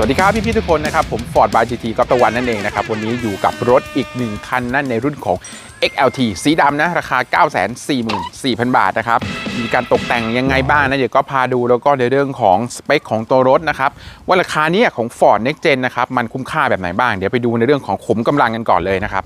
สวัสดีครับ พี่ๆทุกคนนะครับ ผม Ford by GT ก็ตะวันนั่นเองนะครับ วันนี้อยู่กับรถอีกหนึ่งคันนั่นในรุ่นของ XLT สีดำนะ ราคา 944,000 บาทนะครับ มีการตกแต่งยังไงบ้างนะ เดี๋ยวก็พาดูแล้วก็ในเรื่องของสเปคของตัวรถนะครับ ว่าราคาเนี้ยของ Ford Next Gen นะครับ มันคุ้มค่าแบบไหนบ้าง เดี๋ยวไปดูในเรื่องของขุมกำลังกันก่อนเลยนะครับ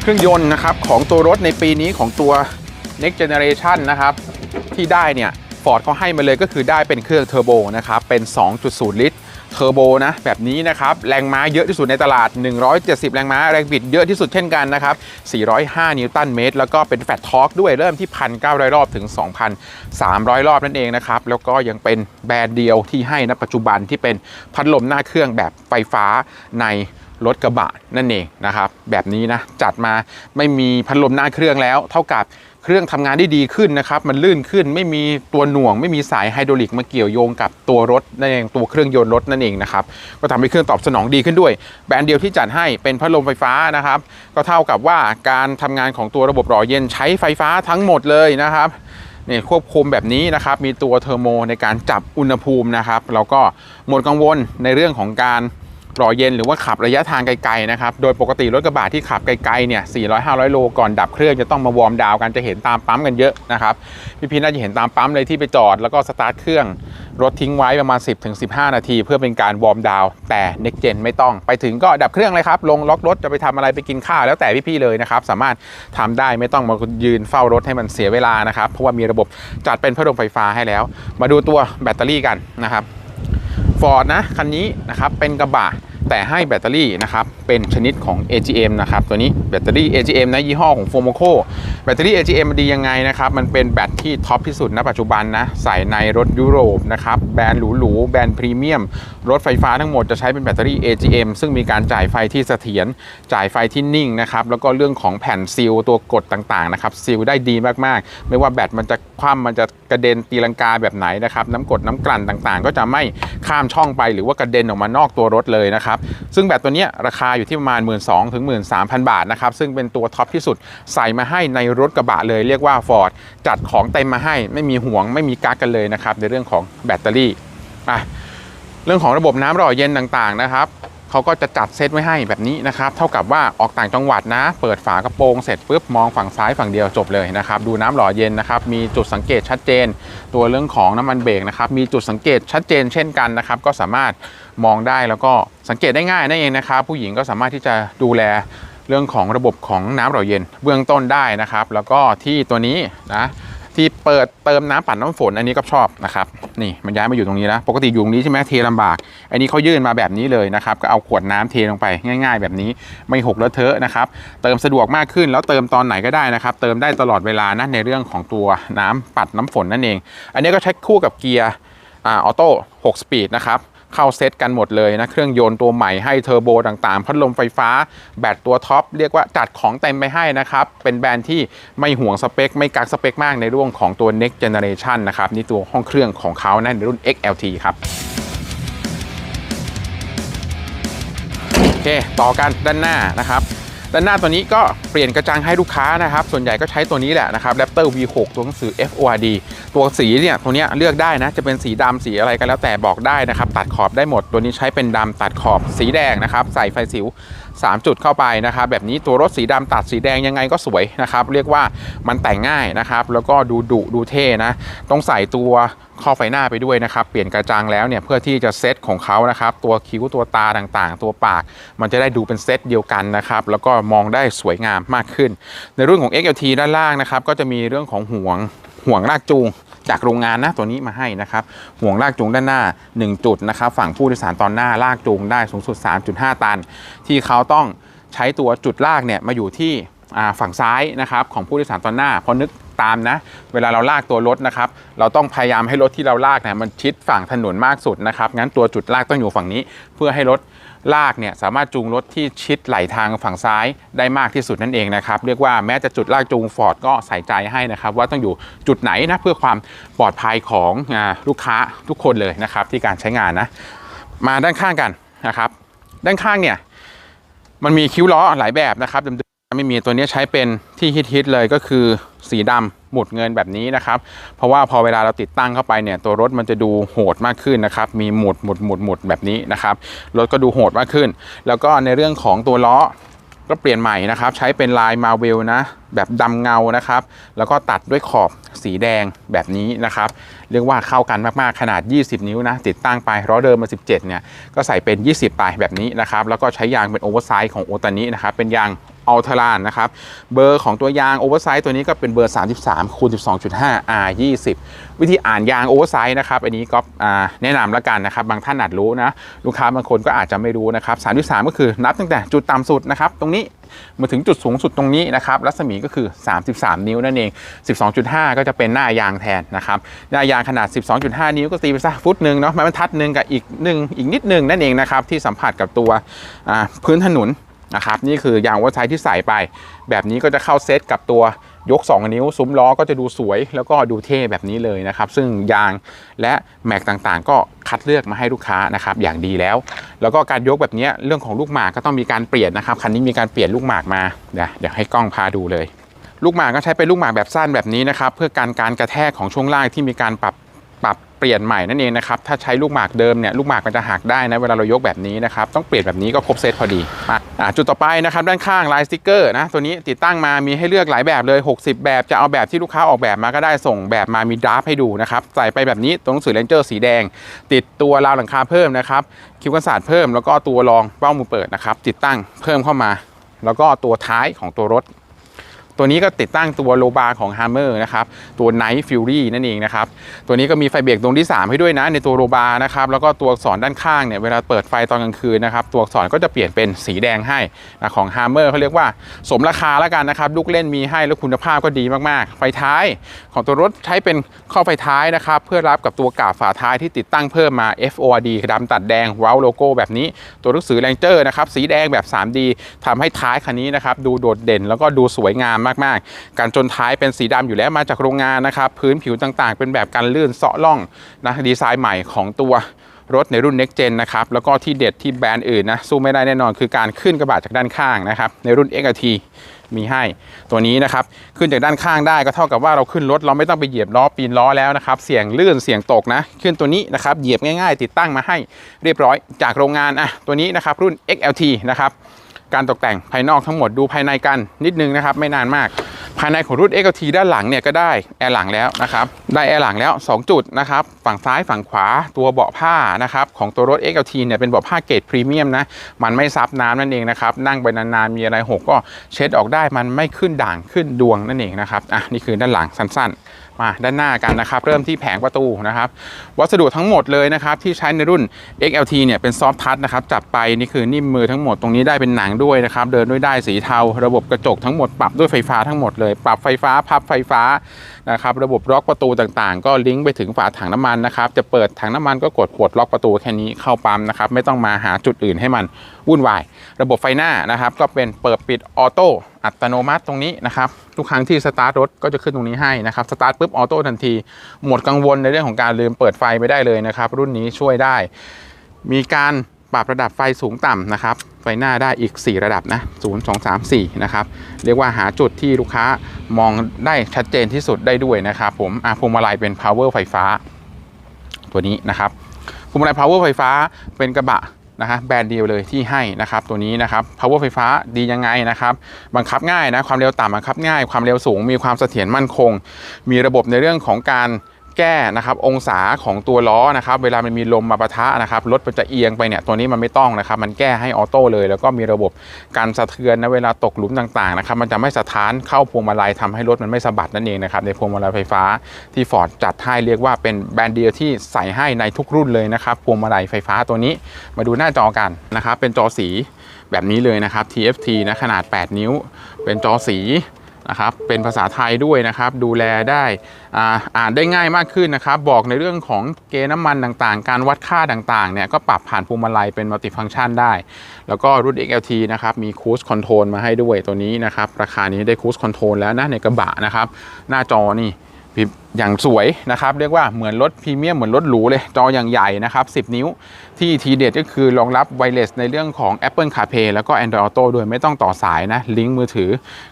เครื่องยนต์นะครับของตัวรถในปีนี้ของตัว Next Generation นะครับที่ได้เนี่ย อร์ดเขาให้มาเลยก็คือได้เป็นเครื่องเทอร์โบนะครับเป็น 2.0 ลิตรเทอร์โบนะแบบนี้นะครับแรงม้าเยอะที่สุดในตลาด 170 แรงม้าแรงบิดเยอะที่สุดเช่นกันนะครับ 405 นิวตันเมตร แล้วก็เป็นแฟตทอร์กด้วยเริ่มที่ 1,900 รอบถึง 2,300 รอบนั่นเองนะครับ แล้วก็ยังเป็นแบรนด์เดียวที่ให้ณปัจจุบันที่เป็นพัดลมหน้าเครื่องแบบไฟฟ้าในรถกระบะนั่นเองนะครับแบบนี้นะจัดมาไม่มีพัดลมหน้าเครื่องแล้วเท่ากับ เครื่องทำงานได้ดีขึ้นนะครับมันลื่นขึ้นไม่มีตัวหน่วง ไม่มีสายไฮดรอลิกมาเกี่ยวโยงกับตัวรถนั่นเองตัวเครื่องยนต์รถนั่นเองนะครับก็ทำให้เครื่องตอบสนองดีขึ้นด้วย แบรนด์เดียวที่จัดให้เป็นพัดลมไฟฟ้านะครับก็เท่ากับว่าการทำงานของตัวระบบหล่อเย็นใช้ไฟฟ้าทั้งหมดเลยนะครับนี่ควบคุมแบบนี้นะครับมีตัวเทอร์โมในการจับอุณหภูมินะครับแล้วก็หมดกังวลในเรื่องของการ หล่อเย็นหรือว่าขับระยะทางไกลๆนะครับ โดยปกติรถกระบะที่ขับไกลๆเนี่ย 400-500 โลก่อนดับเครื่องจะต้องมาวอร์มดาวน์กันจะเห็นตามปั๊มกันเยอะนะครับ พี่พีน่าจะเห็นตามปั๊มเลยที่ไปจอดแล้วก็สตาร์ทเครื่องรถทิ้งไว้ประมาณ 10-15 นาที เพื่อเป็นการวอร์มดาวน์แต่ Next Gen ไม่ต้อง ไปถึงก็ดับเครื่องเลยครับ ลงล็อกรถจะไปทำอะไรไปกินข้าวแล้วแต่พี่ๆเลยนะครับ สามารถทำได้ไม่ต้องมายืนเฝ้ารถให้มันเสียเวลานะครับ เพราะว่ามีระบบจัดเป็นพัดลมไฟฟ้าให้แล้ว มาดูตัวแบตเตอรี่กันนะครับฟอร์ดนะ คันนี้นะครับ เป็นกระบะ แต่ให้แบตเตอรี่นะครับเป็นชนิดของ AGM นะครับตัวนี้แบตเตอรี่ AGM นะยี่ห้อของ Fomoco แบตเตอรี่ AGM มันดียังไงนะครับมันเป็นแบตที่ท็อปที่สุดณปัจจุบันนะใส่ในรถยุโรปนะครับแบรนด์หรูๆแบรนด์พรีเมียม รถไฟฟ้าทั้งหมดจะใช้เป็นแบตเตอรี่ AGM ซึ่งมีการจ่ายไฟที่เสถียรจ่ายไฟที่นิ่งนะครับแล้วก็เรื่องของแผ่นซีลตัวกดต่างๆนะครับซีลได้ดีมากๆ ไม่ว่าแบตมันจะคว่ำมันจะ กระเด็นตีลังกาแบบไหนนะครับน้ำกดน้ำกลั่นต่างๆ ก็จะไม่ข้ามช่องไปหรือว่ากระเด็นออกมานอกตัวรถเลยนะครับซึ่งแบตตัวนี้ราคาอยู่ที่ประมาณ 1 2 0 0 0ถึง13,000บาทนะครับซึ่งเป็นตัวท็อปที่สุดใส่มาให้ในรถกระบะเลยเรียกว่า Ford จัดของเต็มมาให้ไม่มีห่วงไม่มีกักกันเลยนะครับในเรื่องของแบตเตอรี่อะเรื่องของระบบน้ำหล่อเย็นต่างๆนะครับ เขาก็จะจัดเซตไว้ให้แบบนี้นะครับเท่ากับว่าออกต่างจังหวัดนะ เปิดฝากระโปรงเสร็จปุ๊บมองฝั่งซ้ายฝั่งเดียวจบเลยนะครับดูน้ำหล่อเย็นนะครับมีจุดสังเกตชัดเจน ตัวเรื่องของน้ำมันเบรกนะครับมีจุดสังเกตชัดเจนเช่นกันนะครับก็สามารถมองได้แล้วก็สังเกตได้ง่ายนั่นเองนะครับผู้หญิงก็สามารถที่จะดูแลเรื่องของระบบของน้ำหล่อเย็นเบื้องต้นได้นะครับ แล้วก็ที่ตัวนี้นะ ที่เปิดเติมน้ำปั่นน้ำฝนอันนี้ก็ชอบนะครับนี่มันย้ายมาอยู่ตรงนี้แล้วปกติอยู่ตรงนี้ใช่ไหมเทลำบาก อันนี้เขายื่นมาแบบนี้เลยนะครับก็เอาขวดน้ำเทลงไปง่าย ๆ แบบนี้ไม่หกเลอะเทอะนะครับเติมสะดวกมากขึ้นแล้วเติมตอนไหนก็ได้นะครับ เติมได้ตลอดเวลานะในเรื่องของตัวน้ำปัดน้ำฝนนั่นเอง อันนี้ก็ใช้คู่กับเกียร์ออโต้6สปีดนะครับ เข้าเซตกันหมดเลยนะเครื่องยนต์ตัวใหม่ให้เทอร์โบต่างๆ พัดลมไฟฟ้า แบตตัวท็อป เรียกว่าจัดของเต็มไปให้นะครับ เป็นแบรนด์ที่ไม่ห่วงสเปค ไม่กักสเปคมากในเรื่องของตัว next generation นะครับนี่ตัวห้องเครื่องของเขานะในรุ่น XLT ครับโอเคต่อกันด้านหน้านะครับ ด้านหน้าตัวนี้ก็เปลี่ยนกระจังให้ลูกค้านะครับ ส่วนใหญ่ก็ใช้ตัวนี้แหละนะครับ Raptor V6 ตัวหนังสือ FORD ตัวสีเนี่ยตัวเนี้ยเลือกได้นะ จะเป็นสีดำสีอะไรก็แล้วแต่บอกได้นะครับ ตัดขอบได้หมด ตัวนี้ใช้เป็นดำตัดขอบสีแดงนะครับ ใส่ไฟสิว 3 จุดเข้าไปนะครับ แบบนี้ตัวรถสีดำตัดสีแดงยังไงก็สวยนะครับ เรียกว่ามันแต่งง่ายนะครับ แล้วก็ดูดุดูเท่นะ ต้องใส่ตัว ข้อไฟหน้าไปด้วยนะครับ เปลี่ยนกระจังแล้วเนี่ยเพื่อที่จะเซตของเขานะครับ ตัวคิ้วตัวตาต่างๆ ตัวปาก มันจะได้ดูเป็นเซตเดียวกันนะครับ แล้วก็มองได้สวยงามมากขึ้น ในรุ่นของ XLT ด้านล่างนะครับ ก็จะมีเรื่องของห่วงห่วงลากจูงจากโรงงานนะตัวนี้มาให้นะครับ ห่วงลากจูงด้านหน้า 1 จุดนะครับ ฝั่งผู้โดยสารตอนหน้าลากจูงได้สูงสุด 3.5 ตัน ที่เขาต้องใช้ตัวจุดลากเนี่ยมาอยู่ที่ ฝั่งซ้ายนะครับของผู้โดยสารตอนหน้าพราะนึกตามนะเวลาเราลากตัวรถนะครับเราต้องพยายามให้รถที่เราลากเนี่ยมันชิดฝั่งถนนมากสุดนะครับงั้นตัวจุดลากต้องอยู่ฝั่งนี้ เพื่อให้รถลากเนี่ยสามารถจูงรถที่ชิดไหลทางฝั่งซ้ายได้มากที่สุดนั่นเองนะครับเรียกว่าแม้จะจุดลากจูงฟอร์ดก็ใส่ใจให้นะครับว่าต้องอยู่จุดไหนนะเพื่อความปลอดภัยของลูกค้าทุกคนเลยนะครับที่การใช้งานนะมาด้านข้างกันนะครับด้านข้างเนี่ยมันมีคิ้วล้อหลายแบบนะครับเดิม ไม่มีตัวนี้ใช้เป็นที่ฮิตๆเลยก็คือสีดหมุดเงินแบบนี้นะครับ เพราะว่าพอเวลาเราติดตั้งเข้าไปเนี่ยตัวรถมันจะดูโหดมากขึ้นนะครับ มีหมุดหมุดหมุดหมุดแบบนี้นะครับรถก็ดูโหดมากขึ้น แล้วก็ในเรื่องของตัวล้อก็เปลี่ยนใหม่นะครับ ใช้เป็นลายมาเวลนะแบบดำเงานะครับ แล้วก็ตัดด้วยขอบสีแดงแบบนี้นะครับ เรียกว่าเข้ากันมากๆขนาด 20 นิ้วนะ ติดตั้งไปล้อเดิมมา 17 เนี่ย ก็ใส่เป็น 20 ไปแบบนี้นะครับ แล้วก็ใช้ยางเป็นโอเวอร์ไซส์ของโอตานินะครับ เป็นยาง อัลทรานนะครับ เบอร์ของตัวยางโอเวอร์ไซส์ตัวนี้ก็เป็นเบอร์ 33คูณ12.5 R 20วิธีอ่านยางโอเวอร์ไซส์นะครับ อันนี้ก็แนะนำล้วกันนะครับ บางท่านอาจรู้นะ ลูกค้าบางคนก็อาจจะไม่รู้นะครับ 33 ก็คือนับตั้งแต่จุดต่ำสุดนะครับ ตรงนี้มาถึงจุดสูงสุดตรงนี้นะครับ รัศมีก็คือ 33 นิ้วนั่นเอง 12.5 ก็จะเป็นหน้ายางแทนนะครับ หน้ายางขนาด 12.5 นิ้วก็ตีไปซะฟุตหนึ่งเนาะไม้บรรทัดหนึ่งกับอีกหนึ่งอีกนิดหนึ่งนั่นเองนะครับที่สัมผัสกับตัวพื้นถนน นะครับ นี่คือยางวัดไซที่ใส่ไป แบบนี้ก็จะเข้าเซตกับตัวยก 2 นิ้ว ซุ้มล้อก็จะดูสวย แล้วก็ดูเท่แบบนี้เลยนะครับ ซึ่งยางและแม็กต่างๆ ก็คัดเลือกมาให้ลูกค้านะครับอย่างดีแล้ว แล้วก็การยกแบบนี้เรื่องของลูกหมากก็ต้องมีการเปลี่ยนนะครับคันนี้มีการเปลี่ยนลูกหมากมาเดี๋ยวให้กล้องพาดูเลยลูกหมากก็ใช้เป็นลูกหมากแบบสั้นแบบนี้นะครับ เพื่อการการกระแทกของช่วงล่างที่มีการปรับ เปลี่ยนใหม่นั่นเองนะครับถ้าใช้ลูกหมากเดิมเนี่ยลูกหมากมันจะหักได้นะเวลาเรายกแบบนี้นะครับต้องเปลี่ยนแบบนี้ก็ครบเซตพอดีมาจุดต่อไปนะครับด้านข้างลายสติกเกอร์นะตัวนี้ติดตั้งมามีให้เลือกหลายแบบเลย 60 แบบจะเอาแบบที่ลูกค้าออกแบบมาก็ได้ส่งแบบมามีดราฟให้ดูนะครับใส่ไปแบบนี้ตรงหนังสือเลนเจอร์สีแดง ติดตัวราวหลังคาเพิ่มนะครับคิวกันศาสตร์เพิ่มแล้วก็ตัวรองเป้ามือเปิดนะครับติดตั้งเพิ่มเข้ามา แล้วก็ตัวท้ายของตัวรถ ตัวนี้ก็ติดตั้งตัวโลบาร์ของ Hammer นะครับ ตัว Night Fury นั่นเองนะครับ ตัวนี้ก็มีไฟเบรกตรงที่ 3 ให้ด้วยนะในตัวโลบาร์นะครับ แล้วก็ตัวอักษรด้านข้างเนี่ยเวลาเปิดไฟตอนกลางคืนนะครับ ตัวอักษรก็จะเปลี่ยนเป็นสีแดงให้นะของ Hammer เขาเรียกว่าสมราคาแล้วกันนะครับ ลูกเล่นมีให้แล้วคุณภาพก็ดีมากๆ ไฟท้ายของตัวรถใช้เป็นข้อไฟท้ายนะครับเพื่อรับกับตัวกาบฝาท้ายที่ติดตั้งเพิ่มมา FORD ดำตัดแดงว้าวโลโก้แบบนี้ตัวหนังสือแรงเจอร์นะครับสีแดงแบบ 3D ทำให้ท้ายคันนี้นะครับดูโดดเด่นแล้วก็ดูสวยงามมากๆการจนท้ายเป็นสีดำอยู่แล้วมาจากโรงงานนะครับพื้นผิวต่างๆ เป็นแบบกันลื่นเซาะล่องนะดีไซน์ใหม่ของตัวรถในรุ่น Next Gen นะครับ แล้วก็ที่เด็ดที่แบรนด์อื่นนะ สู้ไม่ได้แน่นอนคือการขึ้นกระบะจากด้านข้างนะครับ ในรุ่น XRT มีให้ตัวนี้นะครับ ขึ้นจากด้านข้างได้ก็เท่ากับว่าเราขึ้นรถเราไม่ต้องไปเหยียบล้อปีนล้อแล้วนะครับ เสียงลื่นเสียงตกนะ ขึ้นตัวนี้นะครับ เหยียบง่ายๆ ติดตั้งมาให้เรียบร้อยจากโรงงานอะตัวนี้นะครับรุ่น XLT นะครับ การตกแต่งภายนอกทั้งหมดดูภายในกันนิดนึงนะครับ ไม่นานมาก ภายในของรุ่น XLT ด้านหลังเนี่ยก็ได้แอร์หลังแล้วนะครับได้แอร์หลังแล้ว 2 จุดนะครับฝั่งซ้ายฝั่งขวาตัวเบาะผ้านะครับของตัวรถ XLT เนี่ยเป็นเบาะผ้าเกรดพรีเมียมนะมันไม่ซับน้ำนั่นเองนะครับนั่งไปนานๆมีอะไรหกก็เช็ดออกได้มันไม่ขึ้นด่างขึ้นดวงนั่นเองนะครับอะนี่คือด้านหลังสั้นๆ มาด้านหน้ากันนะครับ เริ่มที่แผงประตูนะครับ วัสดุทั้งหมดเลยนะครับ ที่ใช้ในรุ่น XLT เนี่ยเป็นซอฟทัชนะครับ จับไปนี่คือนิ่มมือทั้งหมดตรงนี้ได้เป็นหนังด้วยนะครับ เดินด้วยได้สีเทา ระบบกระจกทั้งหมดปรับด้วยไฟฟ้าทั้งหมดเลย ปรับไฟฟ้าพับไฟฟ้านะครับ ระบบล็อกประตูต่างๆ ก็ลิงก์ไปถึงฝาถังน้ำมันนะครับ จะเปิดถังน้ำมันก็กดปลดล็อกประตูแค่นี้เข้าปั๊มนะครับ ไม่ต้องมาหาจุดอื่นให้มันวุ่นวาย ระบบไฟหน้านะครับ ก็เป็นเปิดปิดออโต้ อัตโนมัติตรงนี้นะครับทุกครั้งที่สตาร์ทรถก็จะขึ้นตรงนี้ให้นะครับสตาร์ทปุ๊บออโต้ทันที หมดกังวลในเรื่องของการลืมเปิดไฟไปได้เลยนะครับ รุ่นนี้ช่วยได้ มีการปรับระดับไฟสูงต่ำนะครับ ไฟหน้าได้อีก 4 ระดับนะ 0 2 3 4 นะครับ เรียกว่าหาจุดที่ลูกค้ามองได้ชัดเจนที่สุดได้ด้วยนะครับผมอะพวงมาลัยเป็น power ไฟฟ้า ตัวนี้นะครับพวงมาลัย power ไฟฟ้าเป็นกระบะ นะฮะแบรนด์เดียวเลยที่ให้นะครับตัวนี้นะครับ power ไฟฟ้าดียังไงนะครับ บังคับง่ายนะความเร็วต่ำบังคับง่าย ความเร็วสูงมีความเสถียรมั่นคง มีระบบในเรื่องของการ แก้นะครับองศาของตัวล้อนะครับเวลามันมีลมมาปะทะนะครับรถมันจะเอียงไปเนี่ยตัวนี้มันไม่ต้องนะครับมันแก้ให้ออโต้เลย แล้วก็มีระบบการสะเทือนนะเวลาตกหลุมต่างๆนะครับมันจะไม่สะท้านเข้าพวงมาลัยทำให้รถมันไม่สะบัดนั่นเองนะครับในพวงมาลัยไฟฟ้าที่ฟอร์ดจัดให้เรียกว่าเป็นแบรนด์เดียวที่ใส่ให้ในทุกรุ่นเลยนะครับพวงมาลัยไฟฟ้าตัวนี้มาดูหน้าจอกันนะครับเป็นจอสีแบบนี้เลยนะครับ TFT นะขนาด 8 นิ้ว เป็นจอสี นะครับเป็นภาษาไทยด้วยนะครับดูแลได้อ่าอ่านได้ง่ายมากขึ้นนะครับบอกในเรื่องของเกณฑ์น้ำมันต่างๆ การวัดค่าต่างๆเนี่ยก็ปรับผ่านพวงมาลัยเป็นมัลติฟังก์ชันได้ แล้วก็รุ่น XLT นะครับมีคูสคอนโทรลมาให้ด้วยตัวนี้นะครับราคานี้ได้คูสคอนโทรลแล้วนะในกระบะนะครับหน้าจอนี่ อย่างสวยนะครับ เรียกว่าเหมือนรถพรีเมียมเหมือนรถหรูเลย จออย่างใหญ่นะครับ 10 นิ้ว ที่ทีเด็ดก็คือรองรับไวเลสในเรื่องของ Apple CarPlay แล้วก็ Android Auto ด้วยไม่ต้องต่อสายนะ ลิงก์มือถือ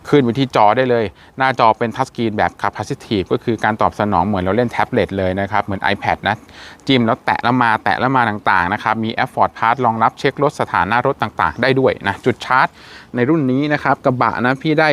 ขึ้นไปที่จอได้เลย หน้าจอเป็นทัชสกรีนแบบ Capacitive ก็คือการตอบสนองเหมือนเราเล่นแท็บเล็ตเลยนะครับ เหมือน iPad นะ จิ้มแล้วแตะแล้วมาแตะแล้วมาต่างๆนะครับ มีแอป Ford Pass รองรับเช็ครถสถานะรถต่างๆ ได้ด้วยนะจุดชาร์จในรุ่นนี้นะครับกระบะนะพี่ได้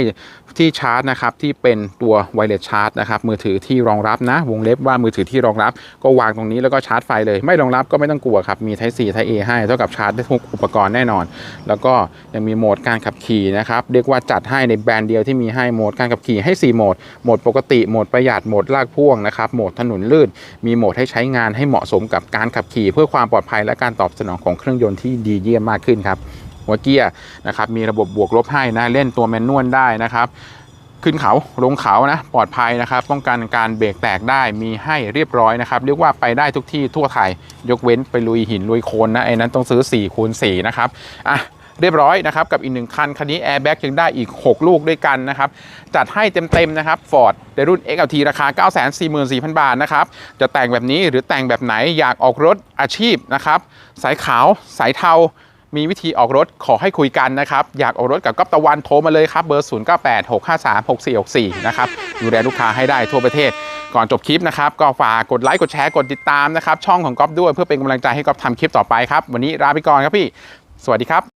ที่ชาร์จนะครับที่เป็นตัวไวเลสชาร์จนะครับมือถือที่รองรับนะ วงเล็บว่ามือถือที่รองรับ ก็วางตรงนี้แล้วก็ชาร์จไฟเลย ไม่รองรับก็ไม่ต้องกลัวครับ มี Type C Type A ให้เท่ากับชาร์จได้ทุกอุปกรณ์แน่นอน แล้วก็ยังมีโหมดการขับขี่นะครับ เรียกว่าจัดให้ในแบรนด์เดียวที่มีให้โหมดการขับขี่ให้ 4 โหมด โหมดปกติ โหมดประหยัด โหมดลากพ่วงนะครับ โหมดถนนลื่น มีโหมดให้ใช้งานให้เหมาะสมกับการขับขี่ เพื่อความปลอดภัยและการตอบสนองของเครื่องยนต์ที่ดีเยี่ยมมากขึ้นครับหัวเกียร์นะครับมีระบบบวกลบให้นะเล่นตัวแมนนวลได้นะครับ ขึ้นเขาลงเขานะปลอดภัยนะครับ ป้องกันการเบรกแตกได้มีให้เรียบร้อยนะครับ เรียกว่าไปได้ทุกที่ทั่วไทย ยกเว้นไปลุยหินลุยโคลนนะไอ้นั้นต้องซื้อ4คูณ4นะครับอะเรียบร้อยนะครับ กับอีกหนึ่งคัน คันนี้แอร์แบ็กยังได้อีก 6 ลูกด้วยกันนะครับ จัดให้เต็ม ๆ นะครับ Ford ในรุ่น XLT ราคา 944,000 บาทนะครับ จะแต่งแบบนี้หรือแต่งแบบไหนอยากออกรถอาชีพนะครับ สายขาวสายเทา มีวิธีออกรถขอให้คุยกันนะครับ อยากออกรถกับก๊อฟตะวันโทรมาเลยครับเบอร์ 0986536464 นะครับดูแลลูกค้าให้ได้ทั่วประเทศ ก่อนจบคลิปนะครับ ก็ฝากกดไลค์กดแชร์กดติดตามนะครับ ช่องของก๊อฟด้วยเพื่อเป็นกำลังใจให้ก๊อฟทำคลิปต่อไปครับ วันนี้ลาไปก่อนครับพี่ สวัสดีครับ